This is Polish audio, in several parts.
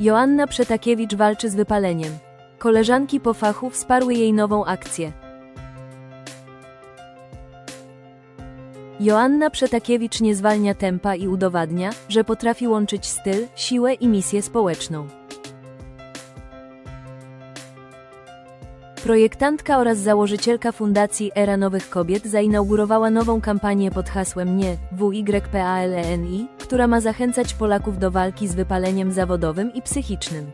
Joanna Przetakiewicz walczy z wypaleniem. Koleżanki po fachu wsparły jej nową akcję. Joanna Przetakiewicz nie zwalnia tempa i udowadnia, że potrafi łączyć styl, siłę i misję społeczną. Projektantka oraz założycielka Fundacji Era Nowych Kobiet zainaugurowała nową kampanię pod hasłem Nie WYPALENI, która ma zachęcać Polaków do walki z wypaleniem zawodowym i psychicznym.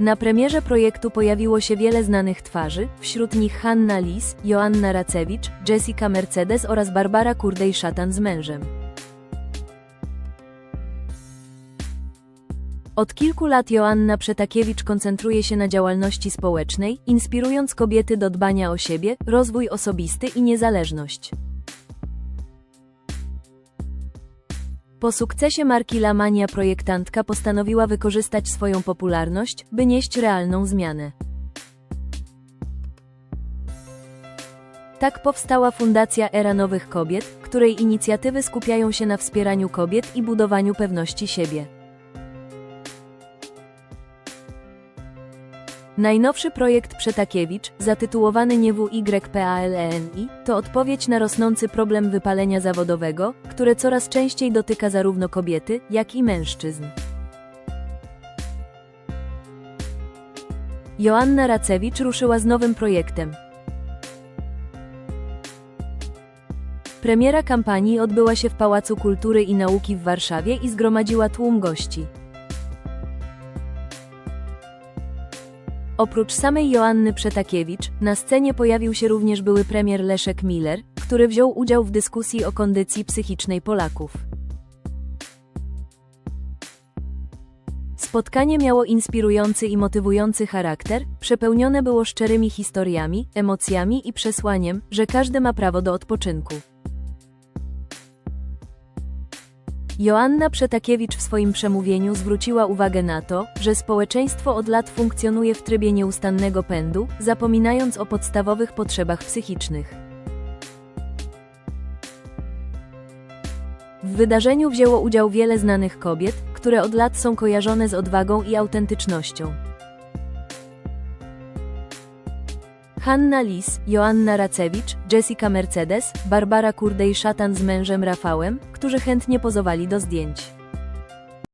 Na premierze projektu pojawiło się wiele znanych twarzy, wśród nich Hanna Lis, Joanna Racewicz, Jessica Mercedes oraz Barbara Kurdej-Szatan z mężem. Od kilku lat Joanna Przetakiewicz koncentruje się na działalności społecznej, inspirując kobiety do dbania o siebie, rozwój osobisty i niezależność. Po sukcesie marki Lamania projektantka postanowiła wykorzystać swoją popularność, by nieść realną zmianę. Tak powstała Fundacja Era Nowych Kobiet, której inicjatywy skupiają się na wspieraniu kobiet i budowaniu pewności siebie. Najnowszy projekt Przetakiewicz, zatytułowany Nie WYPALENI, to odpowiedź na rosnący problem wypalenia zawodowego, które coraz częściej dotyka zarówno kobiety, jak i mężczyzn. Joanna Racewicz ruszyła z nowym projektem. Premiera kampanii odbyła się w Pałacu Kultury i Nauki w Warszawie i zgromadziła tłum gości. Oprócz samej Joanny Przetakiewicz, na scenie pojawił się również były premier Leszek Miller, który wziął udział w dyskusji o kondycji psychicznej Polaków. Spotkanie miało inspirujący i motywujący charakter, przepełnione było szczerymi historiami, emocjami i przesłaniem, że każdy ma prawo do odpoczynku. Joanna Przetakiewicz w swoim przemówieniu zwróciła uwagę na to, że społeczeństwo od lat funkcjonuje w trybie nieustannego pędu, zapominając o podstawowych potrzebach psychicznych. W wydarzeniu wzięło udział wiele znanych kobiet, które od lat są kojarzone z odwagą i autentycznością. Hanna Lis, Joanna Racewicz, Jessica Mercedes, Barbara Kurdej-Szatan z mężem Rafałem, którzy chętnie pozowali do zdjęć.